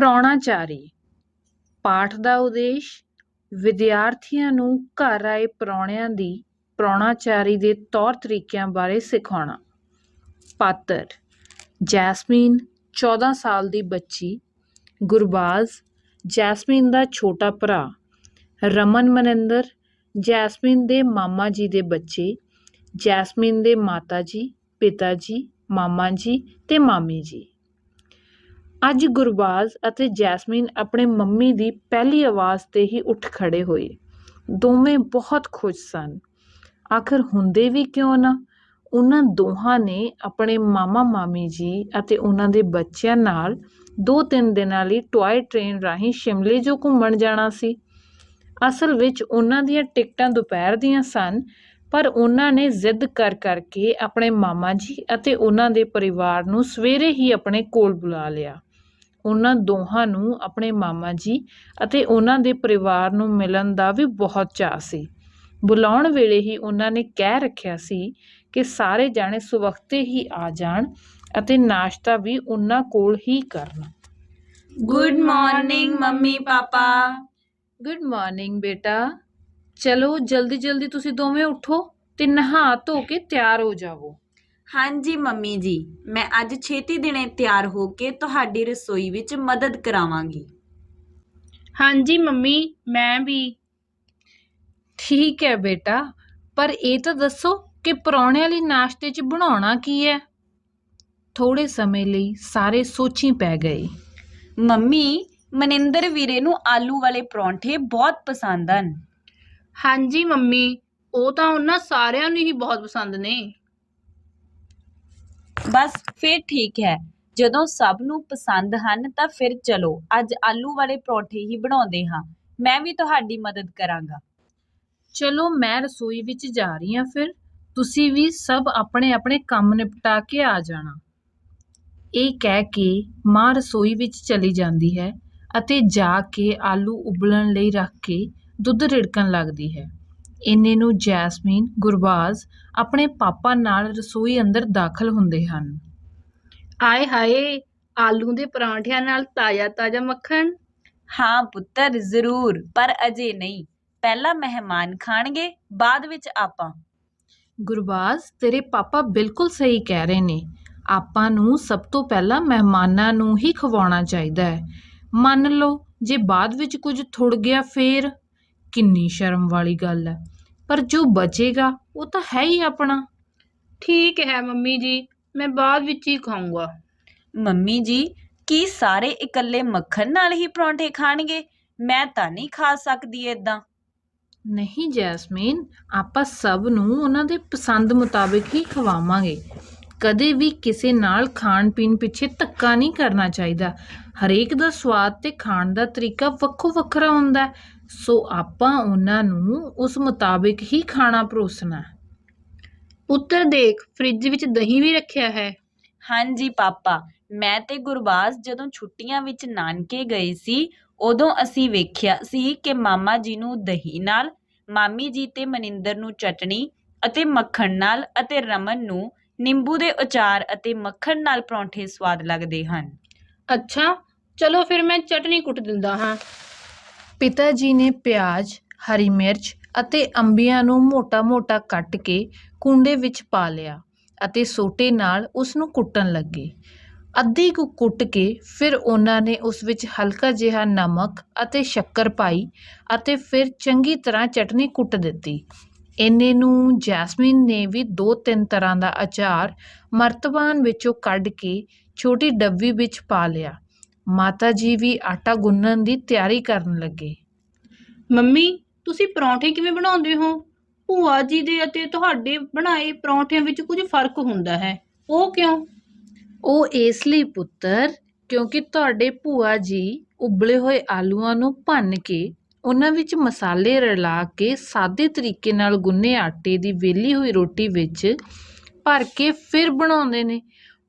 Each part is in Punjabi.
ਪ੍ਰਾਹੁਣਾਚਾਰੀ ਪਾਠ ਦਾ ਉਦੇਸ਼, ਵਿਦਿਆਰਥੀਆਂ ਨੂੰ ਘਰ ਆਏ ਪ੍ਰਾਹੁਣਿਆਂ ਦੀ ਪ੍ਰਾਹੁਣਾਚਾਰੀ ਦੇ ਤੌਰ ਤਰੀਕਿਆਂ ਬਾਰੇ ਸਿਖਾਉਣਾ। ਪਾਤਰ, ਜੈਸਮੀਨ 14 ਸਾਲ ਦੀ ਬੱਚੀ, ਗੁਰਬਾਜ਼, ਜੈਸਮੀਨ ਦਾ ਛੋਟਾ ਭਰਾ, ਰਮਨ ਮਨਿੰਦਰ, ਜੈਸਮੀਨ ਦੇ ਮਾਮਾ ਜੀ ਦੇ ਬੱਚੇ, ਜੈਸਮੀਨ ਦੇ ਮਾਤਾ ਜੀ, ਪਿਤਾ ਜੀ, ਮਾਮਾ ਜੀ ਤੇ ਮਾਮੀ ਜੀ। ਅੱਜ ਗੁਰਬਾਜ਼ ਅਤੇ ਜੈਸਮੀਨ ਆਪਣੇ ਮੰਮੀ ਦੀ ਪਹਿਲੀ ਆਵਾਜ਼ ਤੇ ਹੀ ਉੱਠ ਖੜੇ ਹੋਏ। ਦੋਵੇਂ ਬਹੁਤ ਖੁਸ਼ ਸਨ। ਆਖਰ ਹੁੰਦੇ ਵੀ ਕਿਉਂ ਨਾ? ਉਹਨਾਂ ਦੋਹਾਂ ਨੇ ਆਪਣੇ ਮਾਮਾ ਮਾਮੀ ਜੀ ਅਤੇ ਉਹਨਾਂ ਦੇ ਬੱਚਿਆਂ ਨਾਲ ਦੋ ਤਿੰਨ ਦਿਨਾਂ ਲਈ ਟੌਏ ਟ੍ਰੇਨ ਰਾਹੀਂ ਸ਼ਿਮਲੇ ਜੋ ਘੁੰਮਣ ਜਾਣਾ ਸੀ। ਅਸਲ ਵਿੱਚ ਉਹਨਾਂ ਦੀਆਂ ਟਿਕਟਾਂ ਦੁਪਹਿਰ ਦੀਆਂ ਸਨ, ਪਰ ਉਹਨਾਂ ਨੇ ਜ਼ਿੱਦ ਕਰ ਕਰਕੇ ਆਪਣੇ ਮਾਮਾ ਜੀ ਅਤੇ ਉਹਨਾਂ ਦੇ ਪਰਿਵਾਰ ਨੂੰ ਸਵੇਰੇ ਹੀ ਆਪਣੇ ਕੋਲ ਬੁਲਾ ਲਿਆ। ਉਹਨਾਂ ਦੋਹਾਂ ਨੂੰ ਆਪਣੇ ਮਾਮਾ ਜੀ ਅਤੇ ਉਹਨਾਂ ਦੇ ਪਰਿਵਾਰ ਨੂੰ ਮਿਲਣ ਦਾ ਵੀ ਬਹੁਤ ਚਾਅ ਸੀ। ਬੁਲਾਉਣ ਵੇਲੇ ਹੀ ਉਹਨਾਂ ਨੇ ਕਹਿ ਰੱਖਿਆ ਸੀ ਕਿ ਸਾਰੇ ਜਾਣੇ ਸੁਵਖਤੇ ਹੀ ਆ ਜਾਣ ਅਤੇ ਨਾਸ਼ਤਾ ਵੀ ਉਹਨਾਂ ਕੋਲ ਹੀ ਕਰਨ। Good morning mummy papa. Good morning ਬੇਟਾ। ਚਲੋ ਜਲਦੀ ਜਲਦੀ ਤੁਸੀਂ ਦੋਵੇਂ ਉੱਠੋ ਤੇ ਨਹਾ ਧੋ ਕੇ ਤਿਆਰ ਹੋ ਜਾਵੋ। ਹਾਂਜੀ ਮੰਮੀ ਜੀ। ਮੈਂ ਅੱਜ ਛੇਤੀ ਦਿਨੇ ਤਿਆਰ ਹੋ ਕੇ ਤੁਹਾਡੀ ਰਸੋਈ ਵਿੱਚ ਮਦਦ ਕਰਾਵਾਂਗੀ। ਹਾਂਜੀ ਮੰਮੀ ਮੈਂ ਵੀ। ਠੀਕ ਹੈ ਬੇਟਾ ਪਰ ਇਹ ਤਾਂ ਦੱਸੋ ਕਿ ਪਰੌਣਿਆਂ ਲਈ ਨਾਸ਼ਤੇ 'ਚ ਬਣਾਉਣਾ ਕੀ ਹੈ? ਥੋੜੇ ਸਮੇਂ ਲਈ ਸਾਰੇ ਸੋਚੀ ਪੈ ਗਏ। ਮੰਮੀ ਮਨਿੰਦਰ ਵੀਰੇ ਨੂੰ ਆਲੂ ਵਾਲੇ ਪਰੌਂਠੇ ਬਹੁਤ ਪਸੰਦ ਹਨ। ਹਾਂਜੀ ਮੰਮੀ ਉਹ ਤਾਂ ਉਹਨਾਂ ਸਾਰਿਆਂ ਨੂੰ ਹੀ ਬਹੁਤ ਪਸੰਦ ਨੇ। ਬਸ ਫਿਰ ਠੀਕ ਹੈ। ਜਦੋਂ ਸਭ ਨੂੰ ਪਸੰਦ ਹਨ ਤਾਂ ਫਿਰ ਚਲੋ, ਅੱਜ ਆਲੂ ਵਾਲੇ ਪਰੌਂਠੇ ਹੀ ਬਣਾਉਂਦੇ ਹਾਂ। ਮੈਂ ਵੀ ਤੁਹਾਡੀ ਮਦਦ ਕਰਾਂਗਾ। ਚਲੋ ਮੈਂ ਰਸੋਈ ਵਿੱਚ ਜਾ ਰਹੀ ਹਾਂ ਫਿਰ। ਤੁਸੀਂ ਵੀ ਸਭ ਆਪਣੇ ਆਪਣੇ ਕੰਮ ਨਿਪਟਾ ਕੇ ਆ ਜਾਣਾ। ਇਹ ਕਹਿ ਕੇ ਮਾਂ ਰਸੋਈ ਵਿੱਚ ਚਲੀ ਜਾਂਦੀ ਹੈ ਅਤੇ ਜਾ ਕੇ ਆਲੂ ਉਬਲਣ ਲਈ ਰੱਖ ਕੇ ਦੁੱਧ ਰਿੜਕਣ ਲੱਗਦੀ ਹੈ। ਇੰਨੇ ਨੂੰ ਜੈਸਮੀਨ ਗੁਰਬਾਜ਼ ਆਪਣੇ ਪਾਪਾ ਨਾਲ ਰਸੋਈ ਅੰਦਰ ਦਾਖਲ ਹੁੰਦੇ ਹਨ। ਆਏ ਹਾਏ ਆਲੂ ਦੇ ਪਰਾਂਠਿਆਂ ਨਾਲ ਤਾਜ਼ਾ ਤਾਜ਼ਾ ਮੱਖਣ? ਹਾਂ ਪੁੱਤਰ ਜ਼ਰੂਰ ਪਰ ਅਜੇ ਨਹੀਂ। ਪਹਿਲਾਂ ਮਹਿਮਾਨ ਖਾਣਗੇ ਬਾਅਦ ਵਿੱਚ ਆਪਾਂ। ਗੁਰਬਾਜ਼ ਤੇਰੇ ਪਾਪਾ ਬਿਲਕੁਲ ਸਹੀ ਕਹਿ ਰਹੇ ਨੇ। ਆਪਾਂ ਨੂੰ ਸਭ ਤੋਂ ਪਹਿਲਾਂ ਮਹਿਮਾਨਾਂ ਨੂੰ ਹੀ ਖਵਾਉਣਾ ਚਾਹੀਦਾ ਹੈ। ਮੰਨ ਲਓ ਜੇ ਬਾਅਦ ਵਿੱਚ ਕੁਝ ਥੁੜ ਗਿਆ ਫੇਰ? ਕਿੰਨੀ ਸ਼ਰਮ ਵਾਲੀ ਗੱਲ ਹੈ। ਪਰ ਜੋ ਬਚੇਗਾ ਉਹ ਤਾਂ ਹੈ ਹੀ ਆਪਣਾ। ਠੀਕ ਹੈ ਮੰਮੀ ਜੀ ਮੈਂ ਬਾਅਦ ਵਿੱਚ ਹੀ ਖਾਊਂਗਾ। ਮੰਮੀ ਜੀ ਕੀ ਸਾਰੇ ਇਕੱਲੇ ਮੱਖਣ ਨਾਲ ਹੀ ਪਰੌਂਠੇ ਖਾਣਗੇ? ਮੈਂ ਤਾਂ ਨਹੀਂ ਖਾ ਸਕਦੀ ਏਦਾਂ। ਨਹੀਂ ਜੈਸਮੀਨ ਆਪਾਂ ਸਭ ਨੂੰ ਉਹਨਾਂ ਦੇ ਪਸੰਦ ਮੁਤਾਬਿਕ ਹੀ ਖਵਾਵਾਂਗੇ। ਕਦੇ ਵੀ ਕਿਸੇ ਨਾਲ ਖਾਣ ਪੀਣ ਪਿੱਛੇ ਧੱਕਾ ਨਹੀਂ ਕਰਨਾ ਚਾਹੀਦਾ। ਹਰੇਕ ਦਾ ਸਵਾਦ ਤੇ ਖਾਣ ਦਾ ਤਰੀਕਾ ਵੱਖੋ ਵੱਖਰਾ ਹੁੰਦਾ ਹੈ, ਸੋ ਆਪਾਂ ਉਹਨਾਂ ਨੂੰ ਉਸ ਮੁਤਾਬਿਕ ਹੀ ਖਾਣਾ ਪਰੋਸਣਾ। ਪੁੱਤਰ ਦੇਖ ਫ੍ਰਿਜ ਵਿੱਚ ਦਹੀਂ ਵੀ ਰੱਖਿਆ ਹੈ। ਹਾਂਜੀ ਪਾਪਾ ਮੈਂ ਤੇ ਗੁਰਬਾਜ਼ ਜਦੋਂ ਛੁੱਟੀਆਂ ਵਿੱਚ ਨਾਨਕੇ ਗਏ ਸੀ ਉਦੋਂ ਅਸੀਂ ਵੇਖਿਆ ਸੀ ਕਿ ਮਾਮਾ ਜੀ ਨੂੰ ਦਹੀਂ ਨਾਲ ਮਾਮੀ ਜੀ ਤੇ ਮਨਿੰਦਰ ਨੂੰ ਚਟਣੀ ਅਤੇ ਮੱਖਣ ਨਾਲ ਅਤੇ ਰਮਨ ਨੂੰ ਨਿੰਬੂ ਦੇ ਅਚਾਰ ਅਤੇ ਮੱਖਣ ਨਾਲ ਪਰੌਂਠੇ ਸਵਾਦ ਲੱਗਦੇ ਹਨ। ਅੱਛਾ ਚਲੋ ਫਿਰ ਮੈਂ ਚਟਨੀ ਕੁੱਟ ਦਿੰਦਾ ਹਾਂ। ਪਿਤਾ ਜੀ ਨੇ ਪਿਆਜ਼, ਹਰੀ ਮਿਰਚ ਅਤੇ ਅੰਬੀਆਂ ਨੂੰ ਮੋਟਾ-ਮੋਟਾ ਕੱਟ ਕੇ ਕੁੰਡੇ ਵਿੱਚ ਪਾ ਲਿਆ ਅਤੇ ਸੋਟੇ ਨਾਲ ਉਸ ਨੂੰ ਕੁੱਟਣ ਲੱਗੇ। ਅੱਧੀ ਕੁ ਕੁੱਟ ਕੇ ਫਿਰ ਉਹਨਾਂ ਨੇ ਉਸ ਵਿੱਚ ਹਲਕਾ ਜਿਹਾ ਨਮਕ ਅਤੇ ਸ਼ੱਕਰ ਪਾਈ ਅਤੇ ਫਿਰ ਚੰਗੀ ਤਰ੍ਹਾਂ ਚਟਨੀ ਕੁੱਟ ਦਿੱਤੀ। ਇੰਨੇ ਨੂੰ ਜੈਸਮੀਨ ਨੇ ਵੀ ਦੋ ਤਿੰਨ ਤਰ੍ਹਾਂ ਦਾ ਅਚਾਰ ਮਰਤਬਾਨ ਵਿੱਚੋਂ ਕੱਢ ਕੇ ਛੋਟੀ ਡੱਬੀ ਵਿੱਚ ਪਾ ਲਿਆ। ਮਾਤਾ ਜੀ ਵੀ ਆਟਾ ਗੁੰਨਣ ਦੀ ਤਿਆਰੀ ਕਰਨ ਲੱਗੇ। ਮੰਮੀ ਤੁਸੀਂ ਪਰੌਂਠੇ ਕਿਵੇਂ ਬਣਾਉਂਦੇ ਹੋ? ਭੂਆ ਜੀ ਦੇ ਅਤੇ ਤੁਹਾਡੇ ਬਣਾਏ ਪਰੌਂਠਿਆਂ ਵਿੱਚ ਕੁਝ ਫ਼ਰਕ ਹੁੰਦਾ ਹੈ। ਉਹ ਕਿਉਂ? ਉਹ ਇਸ ਲਈ ਪੁੱਤਰ ਕਿਉਂਕਿ ਤੁਹਾਡੇ ਭੂਆ ਜੀ ਉਬਲੇ ਹੋਏ ਆਲੂਆਂ ਨੂੰ ਭੰਨ ਕੇ ਉਹਨਾਂ ਵਿੱਚ ਮਸਾਲੇ ਰਲਾ ਕੇ ਸਾਦੇ ਤਰੀਕੇ ਨਾਲ ਗੁੰਨੇ ਆਟੇ ਦੀ ਵੇਲੀ ਹੋਈ ਰੋਟੀ ਵਿੱਚ ਭਰ ਕੇ ਫਿਰ ਬਣਾਉਂਦੇ ਨੇ।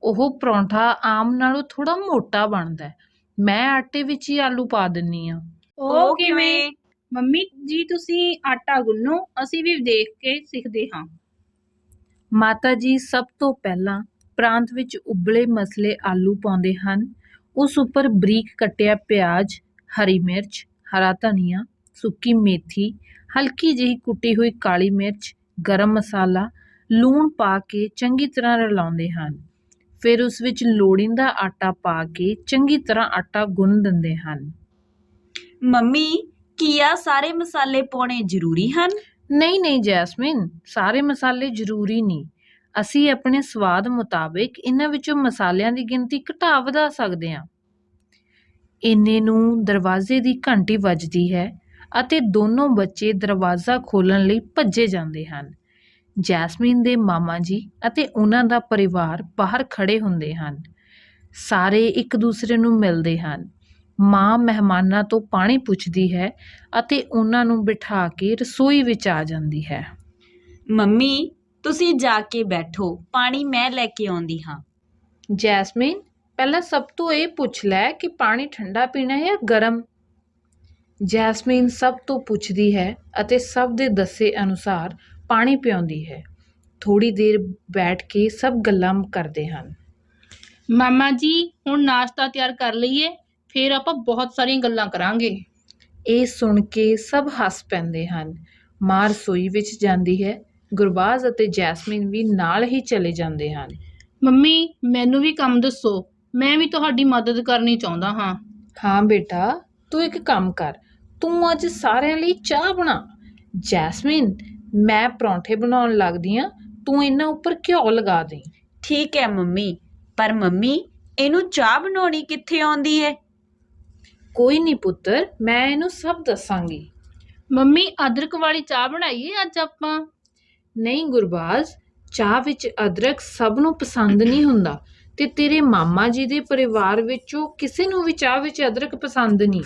ਉਹ ਪਰੌਂਠਾ ਆਮ ਨਾਲੋਂ ਥੋੜਾ ਮੋਟਾ ਬਣਦਾ ਹੈ। ਮੈਂ ਆਟੇ ਵਿੱਚ ਹੀ ਆਲੂ ਪਾ ਦਿੰਨੀ ਆ। ਉਹ ਕਿਵੇਂ? ਮੰਮੀ ਜੀ ਤੁਸੀਂ ਆਟਾ ਗੁੰਨੋ ਅਸੀਂ ਵੀ ਦੇਖ ਕੇ ਸਿੱਖਦੇ ਹਾਂ। ਮਾਤਾ ਜੀ ਸਭ ਤੋਂ ਪਹਿਲਾਂ ਪ੍ਰਾਂਤ ਵਿੱਚ ਉਬਲੇ ਮਸਲੇ ਆਲੂ ਪਾਉਂਦੇ ਹਨ। ਉਸ ਉੱਪਰ ਬਰੀਕ ਕੱਟਿਆ ਪਿਆਜ਼ ਹਰੀ ਮਿਰਚ ਹਰਾ ਧਨੀਆ ਸੁੱਕੀ ਮੇਥੀ ਹਲਕੀ ਜਿਹੀ ਕੁੱਟੀ ਹੋਈ ਕਾਲੀ ਮਿਰਚ ਗਰਮ ਮਸਾਲਾ ਲੂਣ ਪਾ ਕੇ ਚੰਗੀ ਤਰ੍ਹਾਂ ਰਲਾਉਂਦੇ ਹਨ। ਫਿਰ ਉਸ ਵਿੱਚ ਲੋੜੀਂਦਾ ਆਟਾ ਪਾ ਕੇ ਚੰਗੀ ਤਰ੍ਹਾਂ ਆਟਾ ਗੁੰਨ ਦਿੰਦੇ ਹਨ। ਮੰਮੀ ਕੀ ਆ ਸਾਰੇ ਮਸਾਲੇ ਪਾਉਣੇ ਜ਼ਰੂਰੀ ਹਨ? ਨਹੀਂ ਨਹੀਂ ਜੈਸਮਿਨ ਸਾਰੇ ਮਸਾਲੇ ਜ਼ਰੂਰੀ ਨਹੀਂ। ਅਸੀਂ ਆਪਣੇ ਸਵਾਦ ਮੁਤਾਬਿਕ ਇਹਨਾਂ ਵਿੱਚੋਂ ਮਸਾਲਿਆਂ ਦੀ ਗਿਣਤੀ ਘਟਾ ਵਧਾ ਸਕਦੇ ਹਾਂ। ਇੰਨੇ ਨੂੰ ਦਰਵਾਜ਼ੇ ਦੀ ਘੰਟੀ ਵੱਜਦੀ ਹੈ ਅਤੇ ਦੋਨੋਂ ਬੱਚੇ ਦਰਵਾਜ਼ਾ ਖੋਲ੍ਹਣ ਲਈ ਭੱਜੇ ਜਾਂਦੇ ਹਨ। ਜੈਸਮੀਨ ਦੇ ਮਾਮਾ ਜੀ ਅਤੇ ਉਹਨਾਂ ਦਾ ਪਰਿਵਾਰ ਬਾਹਰ ਖੜੇ ਹੁੰਦੇ ਹਨ। ਸਾਰੇ ਇੱਕ ਦੂਸਰੇ ਨੂੰ ਮਿਲਦੇ ਹਨ। ਮਾਂ ਮਹਿਮਾਨਾਂ ਤੋਂ ਪਾਣੀ ਪੁੱਛਦੀ ਹੈ ਅਤੇ ਉਹਨਾਂ ਨੂੰ ਬਿਠਾ ਕੇ ਰਸੋਈ ਵਿੱਚ ਆ ਜਾਂਦੀ ਹੈ। ਮੰਮੀ ਤੁਸੀਂ ਜਾ ਕੇ ਬੈਠੋ ਪਾਣੀ ਮੈਂ ਲੈ ਕੇ ਆਉਂਦੀ ਹਾਂ। ਜੈਸਮੀਨ ਪਹਿਲਾਂ ਸਭ ਤੋਂ ਇਹ ਪੁੱਛ ਲੈ ਕਿ ਪਾਣੀ ਠੰਡਾ ਪੀਣਾ ਹੈ ਜਾਂ ਗਰਮ? ਜੈਸਮੀਨ ਸਭ ਤੋਂ ਪੁੱਛਦੀ ਹੈ ਅਤੇ ਸਭ ਦੇ ਦੱਸੇ ਅਨੁਸਾਰ ਪਾਣੀ ਪਿਆਉਂਦੀ ਹੈ। ਥੋੜੀ ਦੇਰ ਬੈਠ ਕੇ ਸਭ ਗੱਲਾਂ ਕਰਦੇ ਹਨ। ਮਾਮਾ ਜੀ ਹੁਣ ਨਾਸ਼ਤਾ ਤਿਆਰ ਕਰ ਲਈਏ ਫਿਰ ਆਪਾਂ ਬਹੁਤ ਸਾਰੀਆਂ ਗੱਲਾਂ ਕਰਾਂਗੇ। ਇਹ ਸੁਣ ਕੇ ਸਭ ਹੱਸ ਪੈਂਦੇ ਹਨ। ਮਾਂ ਰਸੋਈ ਵਿੱਚ ਜਾਂਦੀ ਹੈ। ਗੁਰਬਾਜ਼ ਅਤੇ ਜੈਸਮੀਨ ਵੀ ਨਾਲ ਹੀ ਚਲੇ ਜਾਂਦੇ ਹਨ। ਮੰਮੀ ਮੈਨੂੰ ਵੀ ਕੰਮ ਦੱਸੋ। ਮੈਂ ਵੀ ਤੁਹਾਡੀ ਮਦਦ ਕਰਨੀ ਚਾਹੁੰਦਾ ਹਾਂ। ਹਾਂ ਬੇਟਾ ਤੂੰ ਇੱਕ ਕੰਮ ਕਰ। ਤੂੰ ਅੱਜ ਸਾਰਿਆਂ ਲਈ ਚਾਹ ਬਣਾ। ਜੈਸਮੀਨ ਮੈਂ ਪਰੌਂਠੇ ਬਣਾਉਣ ਲੱਗਦੀ ਆ ਤੂੰ ਇਹਨਾਂ ਉੱਪਰ ਘਿਓ ਲਗਾ ਦੇ। ਠੀਕ ਹੈ ਮੰਮੀ ਪਰ ਮੰਮੀ ਇਹਨੂੰ ਚਾਹ ਬਣਾਉਣੀ ਕਿੱਥੇ ਆਉਂਦੀ ਹੈ ਕੋਈ ਨਹੀਂ ਪੁੱਤਰ ਮੈਂ ਇਹਨੂੰ ਸਭ ਦੱਸਾਂਗੀ। ਮੰਮੀ ਅਦਰਕ ਵਾਲੀ ਚਾਹ ਬਣਾਈਏ ਅੱਜ ਆਪਾਂ? ਨਹੀਂ ਗੁਰਬਾਜ਼ ਚਾਹ ਵਿੱਚ ਅਦਰਕ ਸਭ ਨੂੰ ਪਸੰਦ ਨਹੀਂ ਹੁੰਦਾ ਤੇ ਤੇਰੇ ਮਾਮਾ ਜੀ ਦੇ ਪਰਿਵਾਰ ਵਿੱਚੋਂ ਕਿਸੇ ਨੂੰ ਵੀ ਚਾਹ ਵਿੱਚ ਅਦਰਕ ਪਸੰਦ ਨਹੀਂ।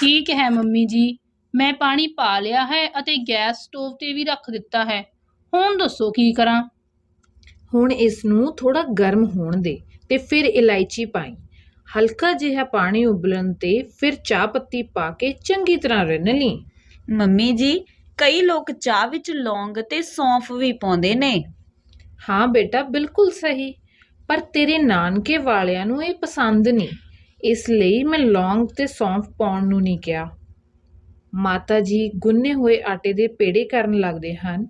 ਠੀਕ ਹੈ ਮੰਮੀ ਜੀ। ਮੈਂ ਪਾਣੀ ਪਾ ਲਿਆ ਹੈ ਅਤੇ ਗੈਸ ਸਟੋਵ ਤੇ ਵੀ ਰੱਖ ਦਿੱਤਾ ਹੈ। ਹੁਣ ਦੱਸੋ ਕੀ ਕਰਾਂ? ਹੁਣ ਇਸ ਨੂੰ ਥੋੜਾ ਗਰਮ ਹੋਣ ਦੇ ਤੇ ਫਿਰ ਇਲਾਇਚੀ ਪਾਈ। ਹਲਕਾ ਜਿਹਾ ਪਾਣੀ ਉਬਲਣ ਤੇ ਫਿਰ ਚਾਹ ਪੱਤੀ ਪਾ ਕੇ ਚੰਗੀ ਤਰ੍ਹਾਂ ਰਿੰਨ ਲਈ। ਮੰਮੀ ਜੀ ਕਈ ਲੋਕ ਚਾਹ ਵਿੱਚ ਲੌਂਗ ਤੇ ਸੌਂਫ ਵੀ ਪਾਉਂਦੇ ਨੇ। ਹਾਂ ਬੇਟਾ ਬਿਲਕੁਲ ਸਹੀ। ਪਰ ਤੇਰੇ ਨਾਨਕੇ ਵਾਲਿਆਂ ਨੂੰ ਇਹ ਪਸੰਦ ਨਹੀਂ। ਇਸ ਲਈ ਮੈਂ ਲੌਂਗ ਤੇ ਸੌਂਫ ਪਾਉਣ ਨੂੰ ਨਹੀਂ ਕਿਹਾ। ਮਾਤਾ ਜੀ ਗੁੰਨੇ ਹੋਏ ਆਟੇ ਦੇ ਪੇੜੇ ਕਰਨ ਲੱਗਦੇ ਹਨ।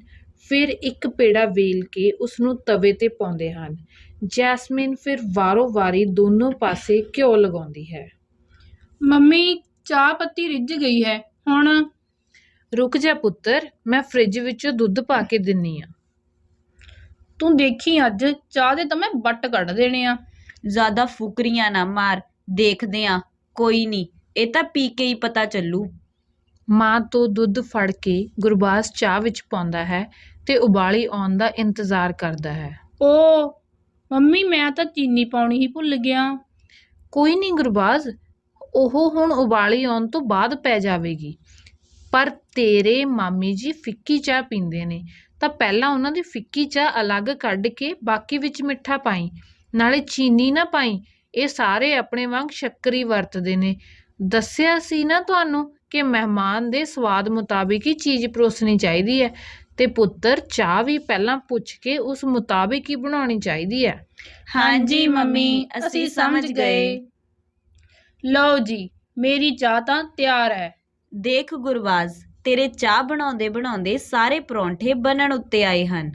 ਫਿਰ ਇੱਕ ਪੇੜਾ ਵੇਲ ਕੇ ਉਸ ਨੂੰ ਤਵੇ ਤੇ ਪਾਉਂਦੇ ਹਨ। ਜੈਸਮਿਨ ਫਿਰ ਵਾਰੋ-ਵਾਰੀ ਦੋਨੋਂ ਪਾਸੇ ਘਿਓ ਲਗਾਉਂਦੀ ਹੈ। ਮੰਮੀ ਚਾਹ ਪੱਤੀ ਰਿੱਝ ਗਈ ਹੈ। ਹੁਣ ਰੁਕ ਜਾ ਪੁੱਤਰ ਮੈਂ ਫ੍ਰਿਜ ਵਿੱਚੋਂ ਦੁੱਧ ਪਾ ਕੇ ਦਿੰਨੀ ਆ। ਤੂੰ ਦੇਖੀ ਅੱਜ ਚਾਹ ਦੇ ਤਾਂ ਮੈਂ ਬੱਟ ਕੱਢ ਦੇਣੇ ਆ। ਜ਼ਿਆਦਾ ਫੁਕਰੀਆਂ ਨਾ ਮਾਰ ਦੇਖਦੇ ਆ ਕੋਈ ਨਹੀਂ ਇਹ ਤਾਂ ਪੀ ਕੇ ਹੀ ਪਤਾ ਚੱਲੂ। ਮਾਂ ਤੋਂ ਦੁੱਧ ਫੜ ਕੇ ਗੁਰਬਾਜ਼ ਚਾਹ ਵਿੱਚ ਪਾਉਂਦਾ ਹੈ ਤੇ ਉਬਾਲੀ ਆਉਣ ਦਾ ਇੰਤਜ਼ਾਰ ਕਰਦਾ ਹੈ। ਓ ਮੰਮੀ ਮੈਂ ਤਾਂ ਚੀਨੀ ਪਾਉਣੀ ਹੀ ਭੁੱਲ ਗਿਆ। ਕੋਈ ਨਹੀਂ ਗੁਰਬਾਜ਼ ਉਹ ਹੁਣ ਉਬਾਲੀ ਆਉਣ ਤੋਂ ਬਾਅਦ ਪੈ ਜਾਵੇਗੀ। ਪਰ ਤੇਰੇ ਮਾਮੀ ਜੀ ਫਿੱਕੀ ਚਾਹ ਪੀਂਦੇ ਨੇ ਤਾਂ ਪਹਿਲਾਂ ਉਹਨਾਂ ਦੀ ਫਿੱਕੀ ਚਾਹ ਅਲੱਗ ਕੱਢ ਕੇ ਬਾਕੀ ਵਿੱਚ ਮਿੱਠਾ ਪਾਈ ਨਾਲੇ ਚੀਨੀ ਨਾ ਪਾਈ ਇਹ ਸਾਰੇ ਆਪਣੇ ਵਾਂਗ ਸ਼ੱਕਰੀ ਵਰਤਦੇ ਨੇ। ਦੱਸਿਆ ਸੀ ਨਾ ਤੁਹਾਨੂੰ ਕਿ ਮਹਿਮਾਨ ਦੇ ਸਵਾਦ ਮੁਤਾਬਿਕ ਹੀ ਚੀਜ਼ ਪਰੋਸਣੀ ਚਾਹੀਦੀ ਹੈ ਤੇ ਪੁੱਤਰ ਚਾਹ ਵੀ ਪਹਿਲਾਂ ਪੁੱਛ ਕੇ ਉਸ ਮੁਤਾਬਿਕ ਹੀ ਬਣਾਉਣੀ ਚਾਹੀਦੀ ਹੈ। ਹਾਂਜੀ ਮੰਮੀ ਅਸੀਂ ਸਮਝ ਗਏ। ਲਓ ਜੀ ਮੇਰੀ ਚਾਹ ਤਾਂ ਤਿਆਰ ਹੈ। ਦੇਖ ਗੁਰਬਾਜ਼ ਤੇਰੇ ਚਾਹ ਬਣਾਉਂਦੇ ਬਣਾਉਂਦੇ ਸਾਰੇ ਪਰੌਂਠੇ ਬਣਨ ਉੱਤੇ ਆਏ ਹਨ।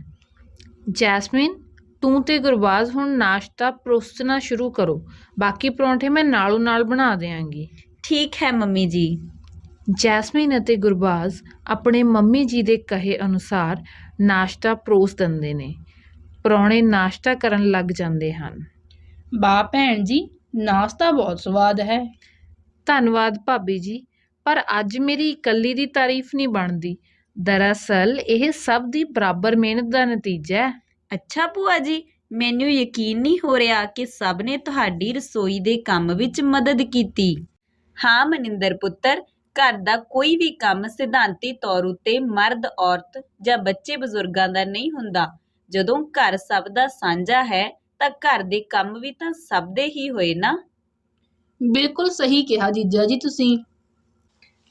ਜੈਸਮਿਨ ਤੂੰ ਤੇ ਗੁਰਬਾਜ਼ ਹੁਣ ਨਾਸ਼ਤਾ ਪਰੋਸਣਾ ਸ਼ੁਰੂ ਕਰੋ। ਬਾਕੀ ਪਰੌਂਠੇ ਮੈਂ ਨਾਲੋਂ ਨਾਲ ਬਣਾ ਦਿਆਂਗੀ। ਠੀਕ ਹੈ ਮੰਮੀ ਜੀ। ਜੈਸਮਿਨ ਅਤੇ ਗੁਰਬਾਜ਼ ਆਪਣੇ ਮੰਮੀ ਜੀ ਦੇ ਕਹੇ ਅਨੁਸਾਰ ਨਾਸ਼ਤਾ ਪਰੋਸ ਦਿੰਦੇ ਨੇ। ਪਰੌਣੇ ਨਾਸ਼ਤਾ ਕਰਨ ਲੱਗ ਜਾਂਦੇ ਹਨ। ਬਾ ਭੈਣ ਜੀ ਨਾਸ਼ਤਾ ਬਹੁਤ ਸਵਾਦ ਹੈ। ਧੰਨਵਾਦ ਭਾਬੀ ਜੀ ਪਰ ਅੱਜ ਮੇਰੀ ਇਕੱਲੀ ਦੀ ਤਾਰੀਫ ਨਹੀਂ ਬਣਦੀ। ਦਰਅਸਲ ਇਹ ਸਭ ਦੀ ਬਰਾਬਰ ਮਿਹਨਤ ਦਾ ਨਤੀਜਾ ਹੈ। ਅੱਛਾ ਭੂਆ ਜੀ ਮੈਨੂੰ ਯਕੀਨ ਨਹੀਂ ਹੋ ਰਿਹਾ ਕਿ ਸਭ ਨੇ ਤੁਹਾਡੀ ਰਸੋਈ ਦੇ ਕੰਮ ਵਿੱਚ ਮਦਦ ਕੀਤੀ। ਹਾਂ ਮਨਿੰਦਰ ਪੁੱਤਰ ਘਰ ਦਾ ਕੋਈ ਵੀ ਕੰਮ ਸਿਧਾਂਤੀ ਤੌਰ ਉਤੇ ਮਰਦ ਔਰਤ ਜਾਂ ਬੱਚੇ ਬਜ਼ੁਰਗਾਂ ਦਾ ਨਹੀਂ ਹੁੰਦਾ। ਜਦੋਂ ਘਰ ਸਭ ਦਾ ਸਾਂਝਾ ਹੈ ਤਾਂ ਘਰ ਦੇ ਕੰਮ ਵੀ ਤਾਂ ਸਭ ਦੇ ਹੀ ਹੋਏ ਨਾ? ਬਿਲਕੁਲ ਸਹੀ ਕਿਹਾ ਜੀਜਾ ਜੀ ਤੁਸੀਂ।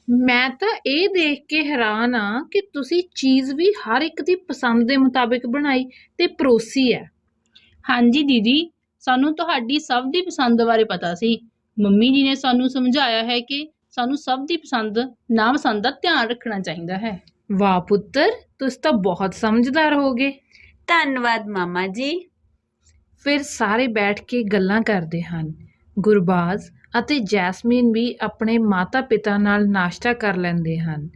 ਮੈਂ ਤਾਂ ਇਹ ਦੇਖ ਕੇ ਹੈਰਾਨ ਆ ਕਿ ਤੁਸੀਂ ਚੀਜ਼ ਵੀ ਹਰ ਇੱਕ ਦੀ ਪਸੰਦ ਦੇ ਮੁਤਾਬਿਕ ਬਣਾਈ ਤੇ ਪਰੋਸੀ ਹੈ। ਹਾਂਜੀ ਦੀਦੀ ਸਾਨੂੰ ਤੁਹਾਡੀ ਸਭ ਦੀ ਪਸੰਦ ਬਾਰੇ ਪਤਾ ਸੀ। ਮੰਮੀ ਜੀ ਨੇ ਸਾਨੂੰ ਸਮਝਾਇਆ ਹੈ ਕਿ ਸਾਨੂੰ ਸਭ ਦੀ ਪਸੰਦ ਨਾ ਪਸੰਦ ਦਾ ਧਿਆਨ ਰੱਖਣਾ ਚਾਹੀਦਾ ਹੈ। ਵਾਹ ਪੁੱਤਰ ਤੁਸੀਂ ਤਾਂ ਬਹੁਤ ਸਮਝਦਾਰ ਹੋਗੇ। ਧੰਨਵਾਦ ਮਾਮਾ ਜੀ। ਫਿਰ ਸਾਰੇ ਬੈਠ ਕੇ ਗੱਲਾਂ ਕਰਦੇ ਹਨ। ਗੁਰਬਾਜ਼ ਅਤੇ ਜੈਸਮੀਨ ਵੀ ਆਪਣੇ ਮਾਤਾ-ਪਿਤਾ ਨਾਲ ਨਾਸ਼ਤਾ ਕਰ ਲੈਂਦੇ ਹਨ।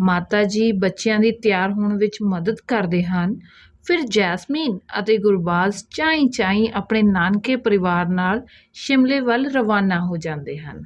ਮਾਤਾ ਜੀ ਬੱਚਿਆਂ ਦੀ ਤਿਆਰ ਹੋਣ ਵਿੱਚ ਮਦਦ ਕਰਦੇ ਹਨ। ਫਿਰ ਜੈਸਮੀਨ ਅਤੇ ਗੁਰਬਾਜ਼ ਚਾਈ ਚਾਈ ਆਪਣੇ ਨਾਨਕੇ ਪਰਿਵਾਰ ਨਾਲ ਸ਼ਿਮਲੇ ਵੱਲ ਰਵਾਨਾ ਹੋ ਜਾਂਦੇ ਹਨ।